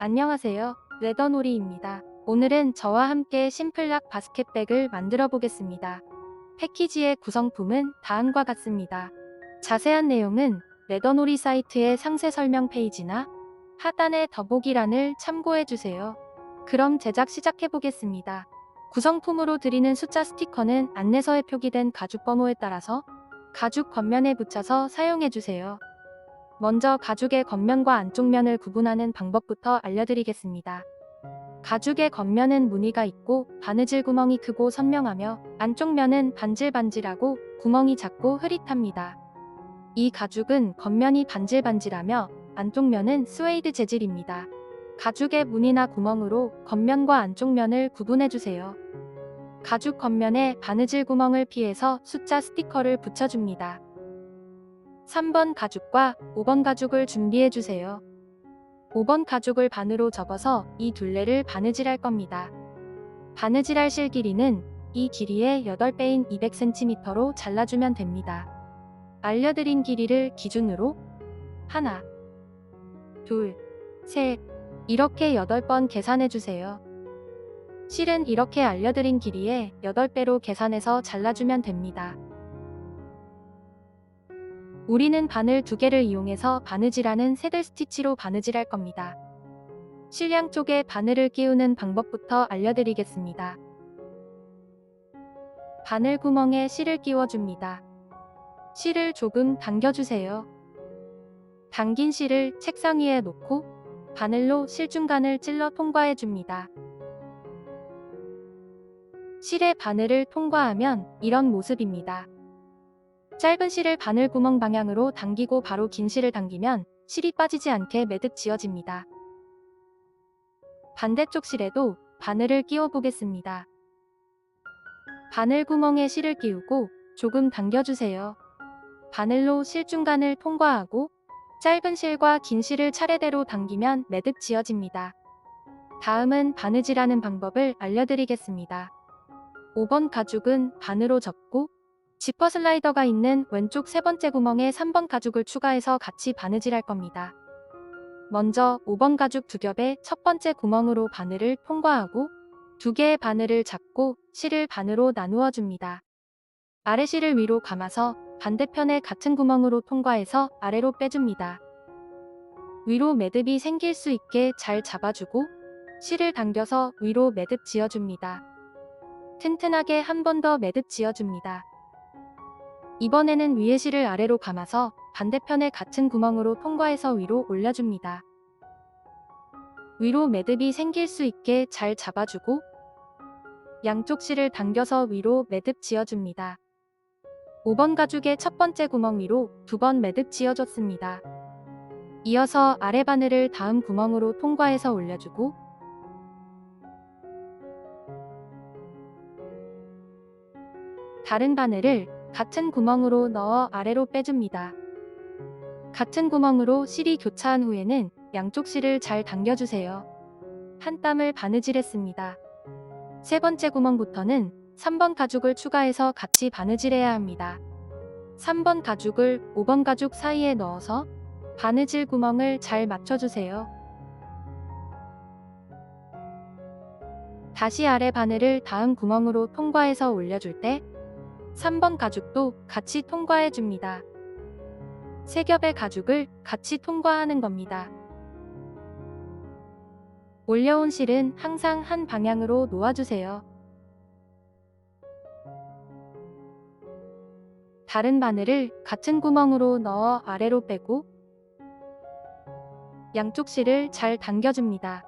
안녕하세요. 레더놀이입니다. 오늘은 저와 함께 심플락 바스켓백을 만들어 보겠습니다. 패키지의 구성품은 다음과 같습니다. 자세한 내용은 레더놀이 사이트의 상세 설명 페이지나 하단의 더보기란을 참고해 주세요. 그럼 제작 시작해 보겠습니다. 구성품으로 드리는 숫자 스티커는 안내서에 표기된 가죽 번호에 따라서 가죽 겉면에 붙여서 사용해 주세요. 먼저 가죽의 겉면과 안쪽 면을 구분하는 방법부터 알려드리겠습니다. 가죽의 겉면은 무늬가 있고 바느질 구멍이 크고 선명하며 안쪽 면은 반질반질하고 구멍이 작고 흐릿합니다. 이 가죽은 겉면이 반질반질하며 안쪽 면은 스웨이드 재질입니다. 가죽의 무늬나 구멍으로 겉면과 안쪽 면을 구분해주세요. 가죽 겉면에 바느질 구멍을 피해서 숫자 스티커를 붙여줍니다. 3번 가죽과 5번 가죽을 준비해 주세요. 5번 가죽을 반으로 접어서 이 둘레를 바느질할 겁니다. 바느질할 실 길이는 이 길이의 8배인 200cm로 잘라주면 됩니다. 알려드린 길이를 기준으로 하나, 둘, 셋 이렇게 8번 계산해 주세요. 실은 이렇게 알려드린 길이의 8배로 계산해서 잘라주면 됩니다. 우리는 바늘 두 개를 이용해서 바느질하는 새들 스티치로 바느질할 겁니다. 실양 쪽에 바늘을 끼우는 방법부터 알려드리겠습니다. 바늘 구멍에 실을 끼워줍니다. 실을 조금 당겨주세요. 당긴 실을 책상 위에 놓고 바늘로 실 중간을 찔러 통과해줍니다. 실의 바늘을 통과하면 이런 모습입니다. 짧은 실을 바늘 구멍 방향으로 당기고 바로 긴 실을 당기면 실이 빠지지 않게 매듭 지어집니다. 반대쪽 실에도 바늘을 끼워 보겠습니다. 바늘 구멍에 실을 끼우고 조금 당겨주세요. 바늘로 실 중간을 통과하고 짧은 실과 긴 실을 차례대로 당기면 매듭 지어집니다. 다음은 바느질하는 방법을 알려드리겠습니다. 5번 가죽은 반으로 접고 지퍼 슬라이더가 있는 왼쪽 세 번째 구멍에 3번 가죽을 추가해서 같이 바느질할 겁니다. 먼저 5번 가죽 두 겹의 첫 번째 구멍으로 바늘을 통과하고 두 개의 바늘을 잡고 실을 반으로 나누어 줍니다. 아래 실을 위로 감아서 반대편에 같은 구멍으로 통과해서 아래로 빼줍니다. 위로 매듭이 생길 수 있게 잘 잡아주고 실을 당겨서 위로 매듭 지어줍니다. 튼튼하게 한 번 더 매듭 지어줍니다. 이번에는 위에 실을 아래로 감아서 반대편에 같은 구멍으로 통과해서 위로 올려줍니다. 위로 매듭이 생길 수 있게 잘 잡아주고 양쪽 실을 당겨서 위로 매듭 지어줍니다. 5번 가죽의 첫 번째 구멍 위로 두 번 매듭 지어줬습니다. 이어서 아래 바늘을 다음 구멍으로 통과해서 올려주고 다른 바늘을 같은 구멍으로 넣어 아래로 빼줍니다. 같은 구멍으로 실이 교차한 후에는 양쪽 실을 잘 당겨주세요. 한 땀을 바느질했습니다. 세 번째 구멍부터는 3번 가죽을 추가해서 같이 바느질해야 합니다. 3번 가죽을 5번 가죽 사이에 넣어서 바느질 구멍을 잘 맞춰주세요. 다시 아래 바늘을 다음 구멍으로 통과해서 올려줄 때 3번 가죽도 같이 통과해 줍니다. 세 겹의 가죽을 같이 통과하는 겁니다. 올려온 실은 항상 한 방향으로 놓아주세요. 다른 바늘을 같은 구멍으로 넣어 아래로 빼고 양쪽 실을 잘 당겨줍니다.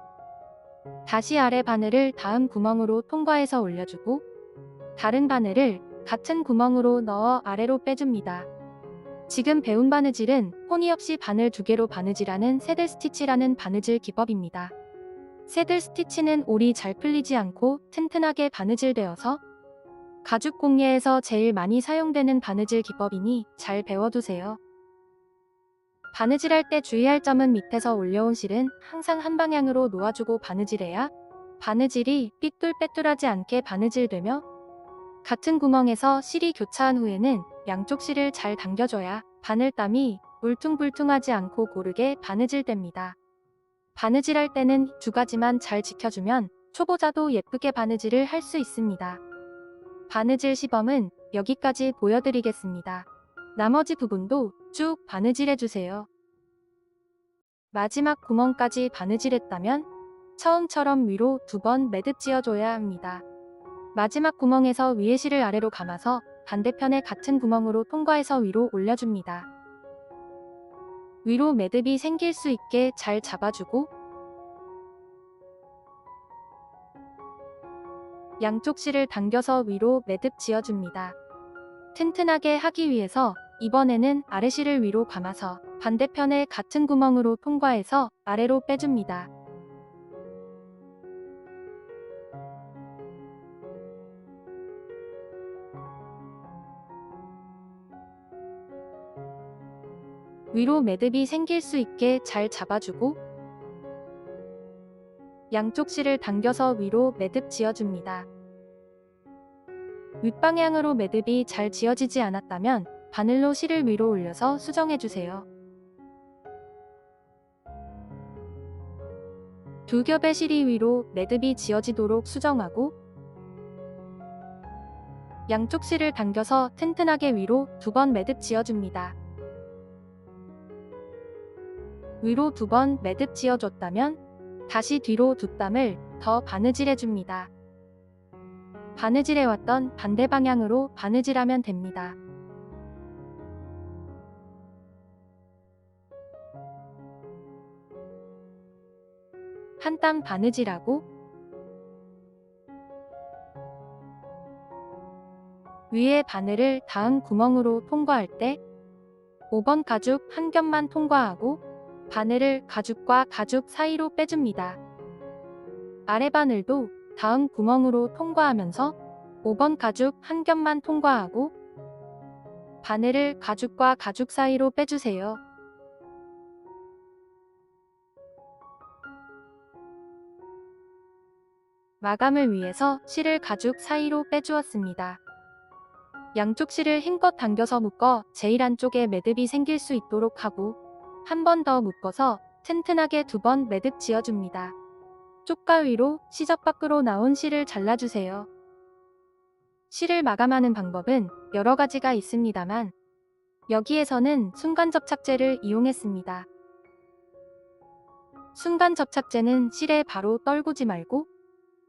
다시 아래 바늘을 다음 구멍으로 통과해서 올려주고 다른 바늘을 같은 구멍으로 넣어 아래로 빼줍니다. 지금 배운 바느질은 호니 없이 바늘 두 개로 바느질하는 새들 스티치라는 바느질 기법입니다. 새들 스티치는 올이 잘 풀리지 않고 튼튼하게 바느질되어서 가죽 공예에서 제일 많이 사용되는 바느질 기법이니 잘 배워두세요. 바느질할 때 주의할 점은 밑에서 올려온 실은 항상 한 방향으로 놓아주고 바느질해야 바느질이 삐뚤빼뚤하지 않게 바느질되며 같은 구멍에서 실이 교차한 후에는 양쪽 실을 잘 당겨줘야 바늘땀이 울퉁불퉁하지 않고 고르게 바느질됩니다. 바느질할 때는 두 가지만 잘 지켜주면 초보자도 예쁘게 바느질을 할 수 있습니다. 바느질 시범은 여기까지 보여드리겠습니다. 나머지 부분도 쭉 바느질해주세요. 마지막 구멍까지 바느질했다면 처음처럼 위로 두 번 매듭 지어줘야 합니다. 마지막 구멍에서 위에 실을 아래로 감아서 반대편에 같은 구멍으로 통과해서 위로 올려줍니다. 위로 매듭이 생길 수 있게 잘 잡아주고 양쪽 실을 당겨서 위로 매듭 지어줍니다. 튼튼하게 하기 위해서 이번에는 아래 실을 위로 감아서 반대편에 같은 구멍으로 통과해서 아래로 빼줍니다. 위로 매듭이 생길 수 있게 잘 잡아주고 양쪽 실을 당겨서 위로 매듭 지어줍니다. 윗방향으로 매듭이 잘 지어지지 않았다면 바늘로 실을 위로 올려서 수정해주세요. 두 겹의 실이 위로 매듭이 지어지도록 수정하고 양쪽 실을 당겨서 튼튼하게 위로 두 번 매듭 지어줍니다. 위로 두 번 매듭 지어줬다면 다시 뒤로 두 땀을 더 바느질해줍니다. 바느질해왔던 반대 방향으로 바느질하면 됩니다. 한 땀 바느질하고 위에 바늘을 다음 구멍으로 통과할 때 5번 가죽 한 겹만 통과하고 바늘을 가죽과 가죽 사이로 빼줍니다. 아래 바늘도 다음 구멍으로 통과하면서 5번 가죽 한 겹만 통과하고 바늘을 가죽과 가죽 사이로 빼주세요. 마감을 위해서 실을 가죽 사이로 빼주었습니다. 양쪽 실을 힘껏 당겨서 묶어 제일 안쪽에 매듭이 생길 수 있도록 하고 한 번 더 묶어서 튼튼하게 두 번 매듭 지어줍니다. 쪽가 위로 시접 밖으로 나온 실을 잘라주세요. 실을 마감하는 방법은 여러 가지가 있습니다만 여기에서는 순간 접착제를 이용했습니다. 순간 접착제는 실에 바로 떨구지 말고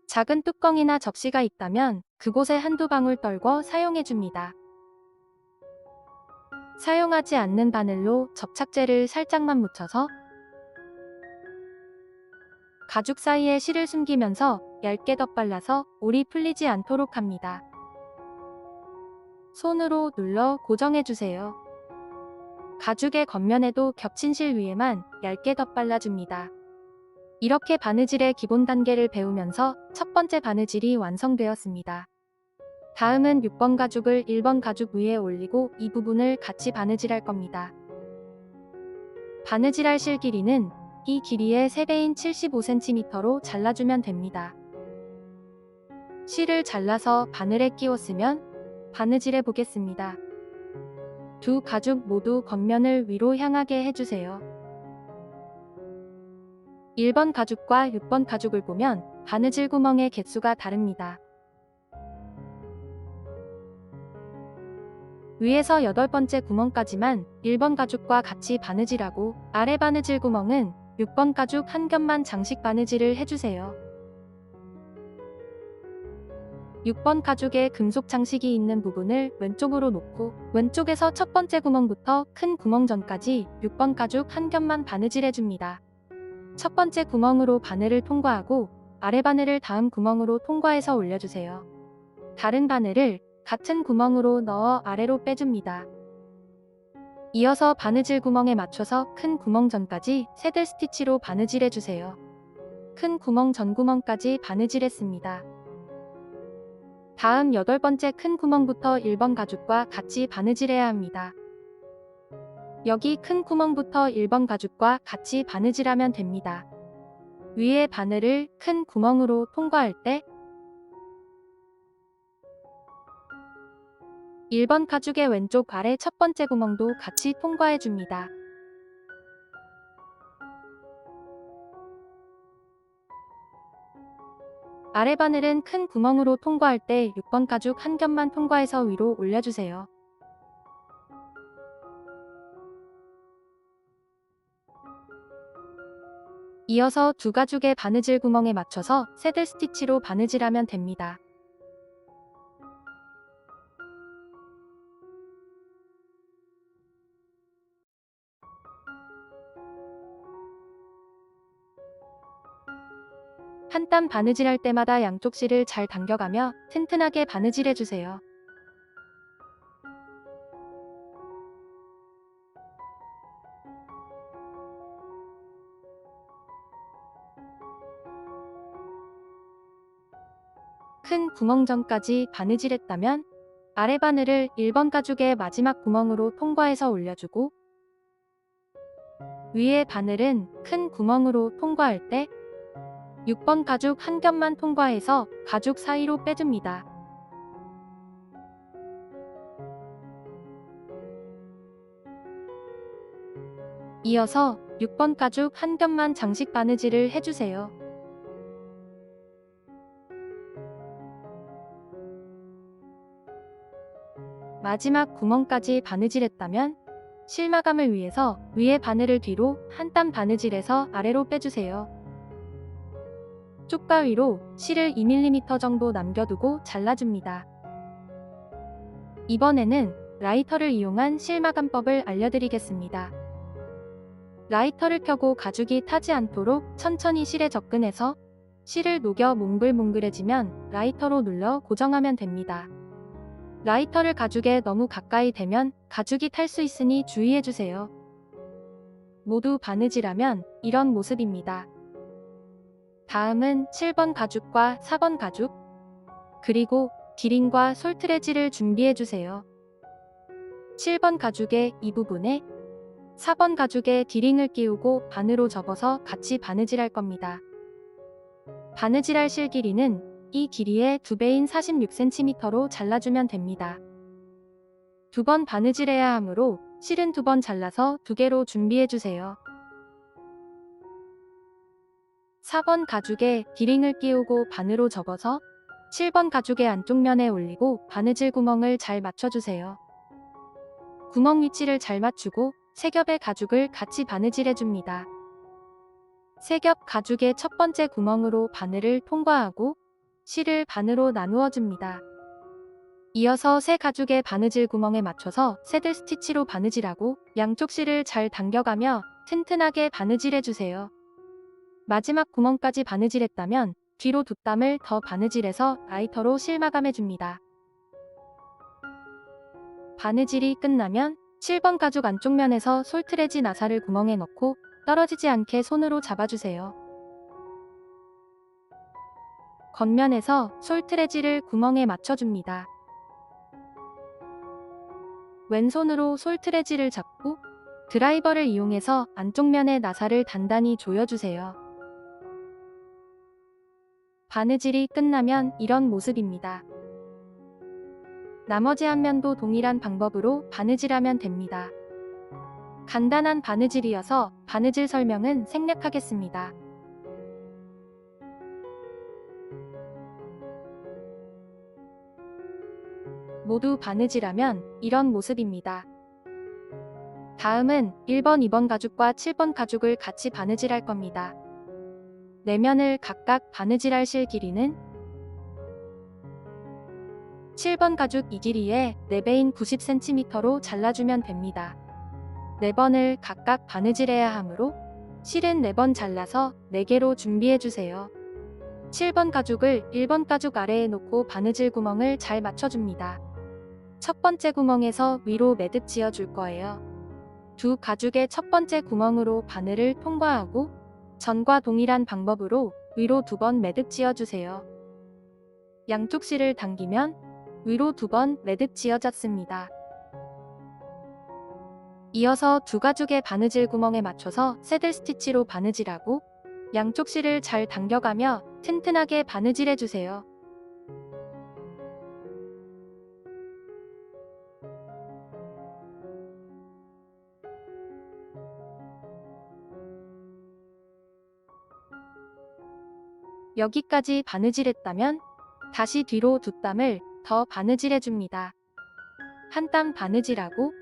작은 뚜껑이나 접시가 있다면 그곳에 한두 방울 떨궈 사용해줍니다. 사용하지 않는 바늘로 접착제를 살짝만 묻혀서 가죽 사이에 실을 숨기면서 얇게 덧발라서 올이 풀리지 않도록 합니다. 손으로 눌러 고정해주세요. 가죽의 겉면에도 겹친 실 위에만 얇게 덧발라줍니다. 이렇게 바느질의 기본 단계를 배우면서 첫 번째 바느질이 완성되었습니다. 다음은 6번 가죽을 1번 가죽 위에 올리고 이 부분을 같이 바느질할 겁니다. 바느질할 실 길이는 이 길이의 3배인 75cm로 잘라주면 됩니다. 실을 잘라서 바늘에 끼웠으면 바느질해 보겠습니다. 두 가죽 모두 겉면을 위로 향하게 해주세요. 1번 가죽과 6번 가죽을 보면 바느질 구멍의 개수가 다릅니다. 위에서 8번째 구멍까지만 1번 가죽과 같이 바느질하고 아래 바느질 구멍은 6번 가죽 한 겹만 장식 바느질을 해주세요. 6번 가죽에 금속 장식이 있는 부분을 왼쪽으로 놓고 왼쪽에서 첫 번째 구멍부터 큰 구멍 전까지 6번 가죽 한 겹만 바느질해줍니다. 첫 번째 구멍으로 바늘을 통과하고 아래 바늘을 다음 구멍으로 통과해서 올려주세요. 다른 바늘을 같은 구멍으로 넣어 아래로 빼줍니다. 이어서 바느질 구멍에 맞춰서 큰 구멍 전까지 새들 스티치로 바느질해주세요. 큰 구멍 전 구멍까지 바느질했습니다. 다음 여덟 번째 큰 구멍부터 1번 가죽과 같이 바느질해야 합니다. 여기 큰 구멍부터 1번 가죽과 같이 바느질하면 됩니다. 위에 바늘을 큰 구멍으로 통과할 때 1번 가죽의 왼쪽 아래 첫 번째 구멍도 같이 통과해줍니다. 아래 바늘은 큰 구멍으로 통과할 때 6번 가죽 한 겹만 통과해서 위로 올려주세요. 이어서 두 가죽의 바느질 구멍에 맞춰서 새들 스티치로 바느질하면 됩니다. 한 땀 바느질할 때마다 양쪽 실을 잘 당겨가며 튼튼하게 바느질해주세요. 큰 구멍 전까지 바느질했다면 아래 바늘을 1번 가죽의 마지막 구멍으로 통과해서 올려주고 위에 바늘은 큰 구멍으로 통과할 때 6번 가죽 한 겹만 통과해서 가죽 사이로 빼줍니다. 이어서 6번 가죽 한 겹만 장식 바느질을 해주세요. 마지막 구멍까지 바느질했다면 실마감을 위해서 위에 바늘을 뒤로 한 땀 바느질해서 아래로 빼주세요. 쪽과 위로 실을 2mm 정도 남겨두고 잘라줍니다. 이번에는 라이터를 이용한 실마감법을 알려드리겠습니다. 라이터를 켜고 가죽이 타지 않도록 천천히 실에 접근해서 실을 녹여 몽글몽글해지면 라이터로 눌러 고정하면 됩니다. 라이터를 가죽에 너무 가까이 대면 가죽이 탈 수 있으니 주의해주세요. 모두 바느질하면 이런 모습입니다. 다음은 7번 가죽과 4번 가죽, 그리고 디링과 솔트레지를 준비해주세요. 7번 가죽의 이 부분에 4번 가죽에 디링을 끼우고 반으로 접어서 같이 바느질할 겁니다. 바느질할 실 길이는 이 길이의 2배인 46cm로 잘라주면 됩니다. 두 번 바느질해야 하므로 실은 두 번 잘라서 두 개로 준비해주세요. 4번 가죽에 디링을 끼우고 반으로 접어서 7번 가죽의 안쪽 면에 올리고 바느질 구멍을 잘 맞춰주세요. 구멍 위치를 잘 맞추고 세 겹의 가죽을 같이 바느질해줍니다. 세겹 가죽의 첫 번째 구멍으로 바늘을 통과하고 실을 반으로 나누어 줍니다. 이어서 새 가죽의 바느질 구멍에 맞춰서 새들 스티치로 바느질하고 양쪽 실을 잘 당겨가며 튼튼하게 바느질해주세요. 마지막 구멍까지 바느질했다면 뒤로 두 땀을 더 바느질해서 라이터로 실마감해줍니다. 바느질이 끝나면 7번 가죽 안쪽 면에서 솔트레지 나사를 구멍에 넣고 떨어지지 않게 손으로 잡아주세요. 겉면에서 솔트레지를 구멍에 맞춰줍니다. 왼손으로 솔트레지를 잡고 드라이버를 이용해서 안쪽 면의 나사를 단단히 조여주세요. 바느질이 끝나면 이런 모습입니다. 나머지 한 면도 동일한 방법으로 바느질하면 됩니다. 간단한 바느질이어서 바느질 설명은 생략하겠습니다. 모두 바느질하면 이런 모습입니다. 다음은 1번, 2번 가죽과 7번 가죽을 같이 바느질할 겁니다. 내면을 각각 바느질할 실 길이는 7번 가죽 이 길이에 4배인 90cm로 잘라주면 됩니다. 4번을 각각 바느질해야 하므로 실은 4번 잘라서 4개로 준비해주세요. 7번 가죽을 1번 가죽 아래에 놓고 바느질 구멍을 잘 맞춰줍니다. 첫 번째 구멍에서 위로 매듭 지어줄 거예요. 두 가죽의 첫 번째 구멍으로 바늘을 통과하고 전과 동일한 방법으로 위로 두 번 매듭 지어주세요. 양쪽 실을 당기면 위로 두 번 매듭 지어졌습니다. 이어서 두 가죽의 바느질 구멍에 맞춰서 새들 스티치로 바느질하고 양쪽 실을 잘 당겨가며 튼튼하게 바느질해주세요. 여기까지 바느질했다면 다시 뒤로 두 땀을 더 바느질해줍니다. 한 땀 바느질하고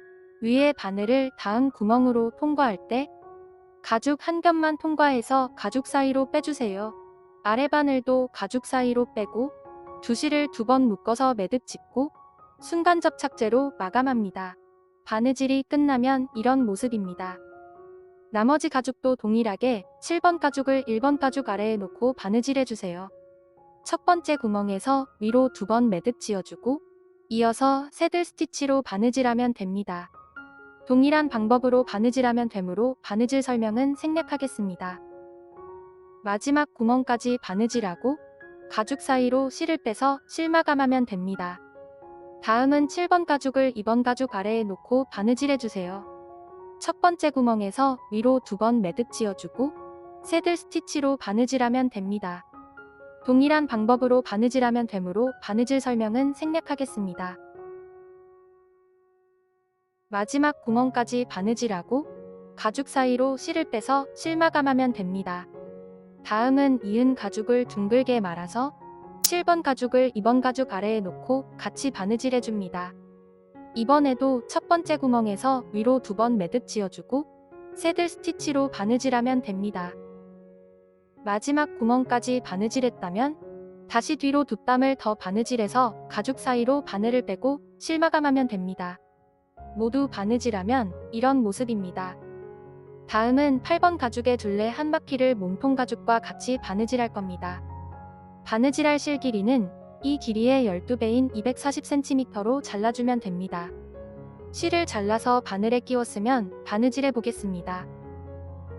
위에 바늘을 다음 구멍으로 통과할 때 가죽 한 겹만 통과해서 가죽 사이로 빼주세요. 아래 바늘도 가죽 사이로 빼고 두실을 두번 묶어서 매듭 짓고 순간 접착제로 마감합니다. 바느질이 끝나면 이런 모습입니다. 나머지 가죽도 동일하게 7번 가죽을 1번 가죽 아래에 놓고 바느질해주세요. 첫 번째 구멍에서 위로 두 번 매듭 지어주고 이어서 새들 스티치로 바느질하면 됩니다. 동일한 방법으로 바느질하면 되므로 바느질 설명은 생략하겠습니다. 마지막 구멍까지 바느질하고 가죽 사이로 실을 빼서 실 마감하면 됩니다. 다음은 7번 가죽을 2번 가죽 아래에 놓고 바느질해주세요. 첫 번째 구멍에서 위로 두 번 매듭 지어주고 새들 스티치로 바느질하면 됩니다. 동일한 방법으로 바느질하면 되므로 바느질 설명은 생략하겠습니다. 마지막 구멍까지 바느질하고 가죽 사이로 실을 빼서 실 마감하면 됩니다. 다음은 이은 가죽을 둥글게 말아서 7번 가죽을 2번 가죽 아래에 놓고 같이 바느질해 줍니다. 이번에도 첫 번째 구멍에서 위로 두 번 매듭 지어주고 새들 스티치로 바느질하면 됩니다. 마지막 구멍까지 바느질했다면 다시 뒤로 두 땀을 더 바느질해서 가죽 사이로 바늘을 빼고 실마감하면 됩니다. 모두 바느질하면 이런 모습입니다. 다음은 8번 가죽의 둘레 한 바퀴를 몸통 가죽과 같이 바느질할 겁니다. 바느질할 실 길이는 이 길이의 12배인 240cm로 잘라주면 됩니다. 실을 잘라서 바늘에 끼웠으면 바느질해 보겠습니다.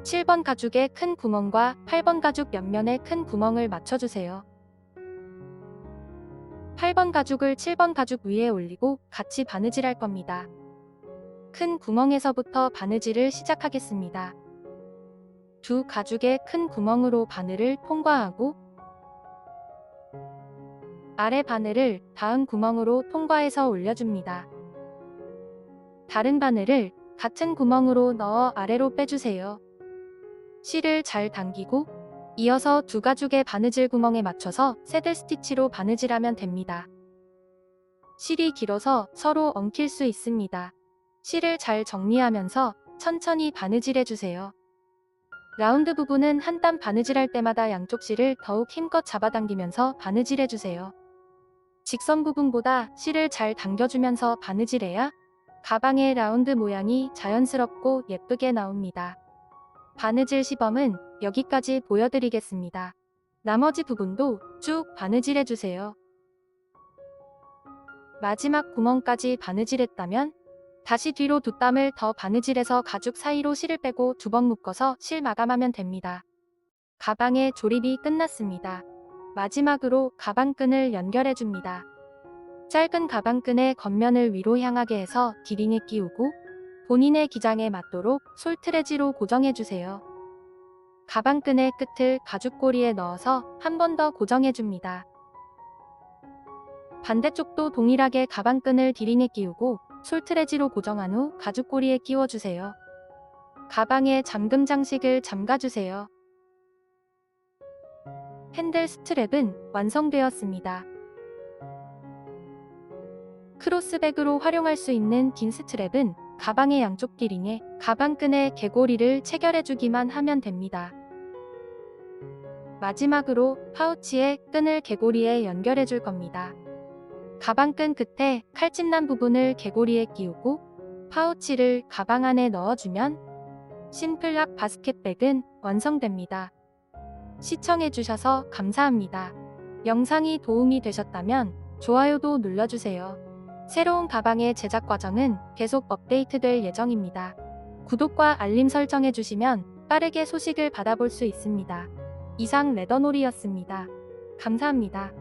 7번 가죽의 큰 구멍과 8번 가죽 옆면에 큰 구멍을 맞춰주세요. 8번 가죽을 7번 가죽 위에 올리고 같이 바느질할 겁니다. 큰 구멍에서부터 바느질을 시작하겠습니다. 두 가죽의 큰 구멍으로 바늘을 통과하고 아래 바늘을 다음 구멍으로 통과해서 올려줍니다. 다른 바늘을 같은 구멍으로 넣어 아래로 빼주세요. 실을 잘 당기고 이어서 두 가죽의 바느질 구멍에 맞춰서 새들 스티치로 바느질하면 됩니다. 실이 길어서 서로 엉킬 수 있습니다. 실을 잘 정리하면서 천천히 바느질해주세요. 라운드 부분은 한 땀 바느질할 때마다 양쪽 실을 더욱 힘껏 잡아당기면서 바느질해주세요. 직선 부분보다 실을 잘 당겨주면서 바느질해야 가방의 라운드 모양이 자연스럽고 예쁘게 나옵니다. 바느질 시범은 여기까지 보여드리겠습니다. 나머지 부분도 쭉 바느질해주세요. 마지막 구멍까지 바느질했다면 다시 뒤로 두 땀을 더 바느질해서 가죽 사이로 실을 빼고 두 번 묶어서 실 마감하면 됩니다. 가방의 조립이 끝났습니다. 마지막으로 가방끈을 연결해 줍니다. 짧은 가방끈의 겉면을 위로 향하게 해서 디링에 끼우고 본인의 기장에 맞도록 솔트레지로 고정해 주세요. 가방끈의 끝을 가죽고리에 넣어서 한 번 더 고정해 줍니다. 반대쪽도 동일하게 가방끈을 디링에 끼우고 솔트레지로 고정한 후 가죽고리에 끼워주세요. 가방에 잠금 장식을 잠가주세요. 핸들 스트랩은 완성되었습니다. 크로스백으로 활용할 수 있는 긴 스트랩은 가방의 양쪽 기링에 가방끈에 개고리를 체결해주기만 하면 됩니다. 마지막으로 파우치에 끈을 개고리에 연결해 줄 겁니다. 가방끈 끝에 칼집난 부분을 개고리에 끼우고 파우치를 가방 안에 넣어주면 심플락 바스켓백은 완성됩니다. 시청해주셔서 감사합니다. 영상이 도움이 되셨다면 좋아요도 눌러주세요. 새로운 가방의 제작 과정은 계속 업데이트될 예정입니다. 구독과 알림 설정해주시면 빠르게 소식을 받아볼 수 있습니다. 이상 레더놀이였습니다. 감사합니다.